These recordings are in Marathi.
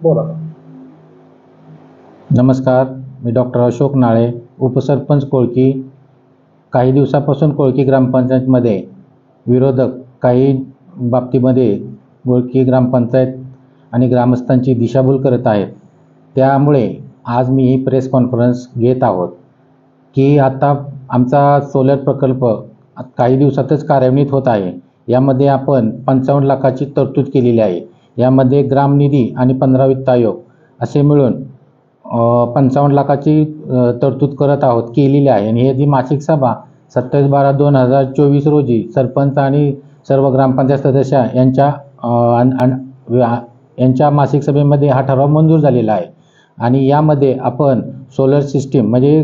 बोला नमस्कार मी डॉक्टर अशोक नाळे उपसरपंच कोळकी. काही दिवसापासून कोळकी ग्रामपंचायतमध्ये विरोधक काही बाबतीमध्ये कोळकी ग्रामपंचायत आणि ग्रामस्थांची दिशाभूल करत आहेत. त्यामुळे आज मी ही प्रेस कॉन्फरन्स घेत आहोत की आता आमचा सोलर प्रकल्प काही दिवसातच कार्यान्वित होत आहे. यामध्ये आपण पंचावन्न लाखाची तरतूद केलेली आहे. यामध्ये ग्रामनिधी आणि पंधरा वित्त आयोग असे मिळून पंचावन्न लाखाची तरतूद करत आहोत केलेली आहे. आणि ही जी मासिक सभा सत्तावीस बारा दोन हजार चोवीस रोजी सरपंच आणि सर्व ग्रामपंचायत सदस्य यांच्या अन- यांच्या मासिक सभेमध्ये हा ठराव मंजूर झालेला आहे. आणि यामध्ये आपण सोलर सिस्टीम म्हणजे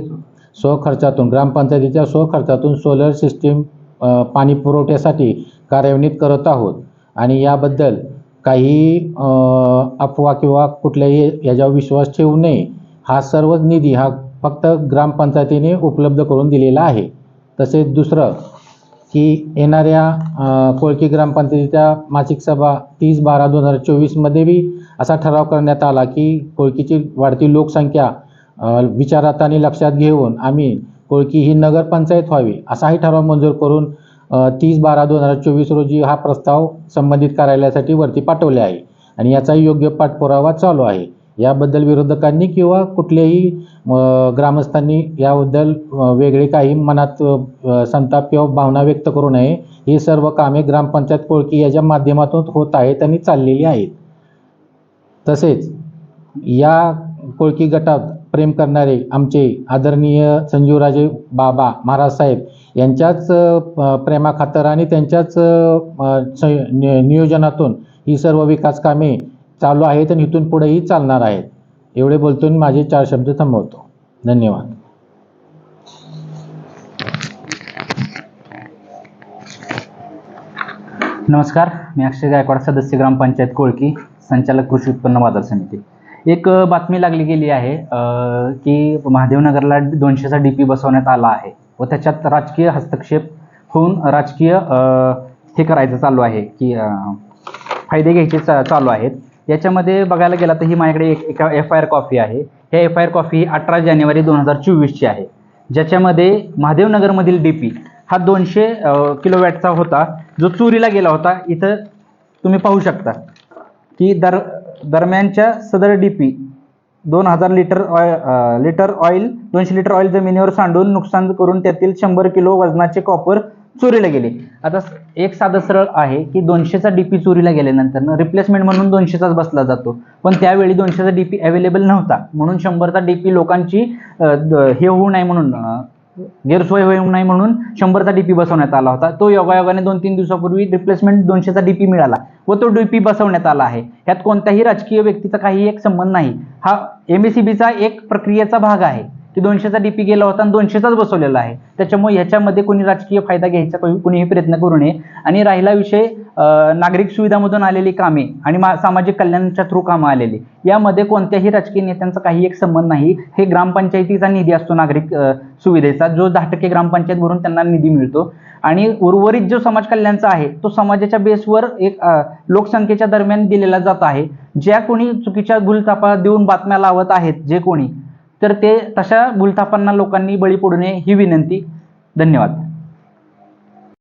स्वखर्चातून ग्रामपंचायतीच्या स्वखर्चातून सोलर सिस्टीम पाणी पुरवठ्यासाठी कार्यान्वित करत आहोत. आणि याबद्दल काही अफवा किंवा कुठल्याही याच्यावर विश्वास ठेवू नये. हा सर्वच निधी हा फक्त ग्रामपंचायतीने उपलब्ध करून दिलेला आहे. तसेच दुसरं की येणाऱ्या कोळकी ग्रामपंचायतीच्या मासिक सभा तीस बारा दोन हजार चोवीसमध्ये बी असा ठराव करण्यात आला की कोळकीची वाढती लोकसंख्या विचारात आणि लक्षात घेऊन आम्ही कोळकी ही नगरपंचायत व्हावी असाही ठराव मंजूर करून तीस बारा दोन हजार चोवीस रोजी हा प्रस्ताव संबंधित कार्यालयासाठी वरती पाठवले आहे. आणि याचा योग्य पाठपुरावा चालू आहे. याबद्दल विरोधकांनी किंवा कुठल्याही ग्रामस्थांनी याबद्दल वेगळे काही मनात संताप किंवा भावना व्यक्त करू नये. ही सर्व कामे ग्रामपंचायत कोळकी याच्या माध्यमातून होत आहेत आणि चाललेली आहेत. तसेच या कोळकी गटात प्रेम करणारे आमचे आदरणीय संजीवराजे बाबा महाराज साहेब यांच्याच प्रेमाखातर आणि त्यांच्याच नियोजनातून ही सर्व विकास कामे चालू आहेत आणि इथून पुढेही चालणार आहेत. एवढे बोलतो माझे चार शब्द थांबवतो. धन्यवाद. नमस्कार. मी अक्षय गायकवाड सदस्य ग्रामपंचायत कोळकी संचालक कृषी उत्पन्न बाजार समिती. एक बातमी लागली गेली आहे की महादेवनगरला दोनशेचा डी पी बसवण्यात आला आहे. व त्याच्यात राजकीय हस्तक्षेप होऊन राजकीय हे करायचं चालू आहे की फायदे घ्यायचे चा चालू आहेत. याच्यामध्ये बघायला गेला तर ही माझ्याकडे एक एका एफ आय आर कॉफी आहे. ह्या एफ आय आर कॉफी अठरा जानेवारी दोन हजार चोवीसची आहे. ज्याच्यामध्ये महादेवनगरमधील डी पी हा दोनशे किलोवॅटचा होता. जो चोरीला गेला होता इथं तुम्ही पाहू शकता. की दर दरम्यानच्या सदर डी पी दोन हजार लिटर ऑय लिटर ऑइल दोनशे लिटर ऑइल जमिनीवर सांडून नुकसान करून त्यातील शंभर किलो वजनाचे कॉपर चोरीला गेले. आता एक साधं सरळ आहे की दोनशेचा डीपी चोरीला गेल्यानंतर रिप्लेसमेंट म्हणून दोनशेचाच बसला जातो. पण त्यावेळी दोनशेचा डीपी अवेलेबल नव्हता. म्हणून शंभरचा डीपी लोकांची द- हे होऊ नये म्हणून गैरसोय होऊ नये म्हणून शंभरचा डीपी बसवण्यात आला होता. तो योगायोगाने दोन तीन दिवसापूर्वी रिप्लेसमेंट दोनशेचा डीपी मिळाला व तो डीपी बसवण्यात आला आहे. यात कोणत्याही राजकीय व्यक्तीचा काही एक संबंध नाही. हा एम एक प्रक्रियेचा भाग आहे. की दोनशेचा डीपी गेला होता आणि दोनशेचाच बसवलेला आहे. त्याच्यामुळे ह्याच्यामध्ये कोणी राजकीय फायदा घ्यायचा कोणीही कुणीही प्रयत्न करू नये. आणि राहिला विषय नागरिक सुविधामधून आलेली कामे आणि मा सामाजिक कल्याणच्या थ्रू कामं आलेली. यामध्ये कोणत्याही राजकीय नेत्यांचा काही एक संबंध नाही. हे ग्रामपंचायतीचा निधी असतो नागरिक सुविधेचा. जो दहा टक्के ग्रामपंचायत भरून त्यांना निधी मिळतो. आणि उर्वरित जो समाज कल्याणचा आहे तो समाजाच्या बेसवर एक लोकसंख्येच्या दरम्यान दिलेला जात आहे. ज्या कोणी चुकीच्या भूलथापा देऊन बातम्या लावत आहेत जे कोणी तर ते तशा भूलथापांना लोकांनी बळी पडू नये ही विनंती. धन्यवाद.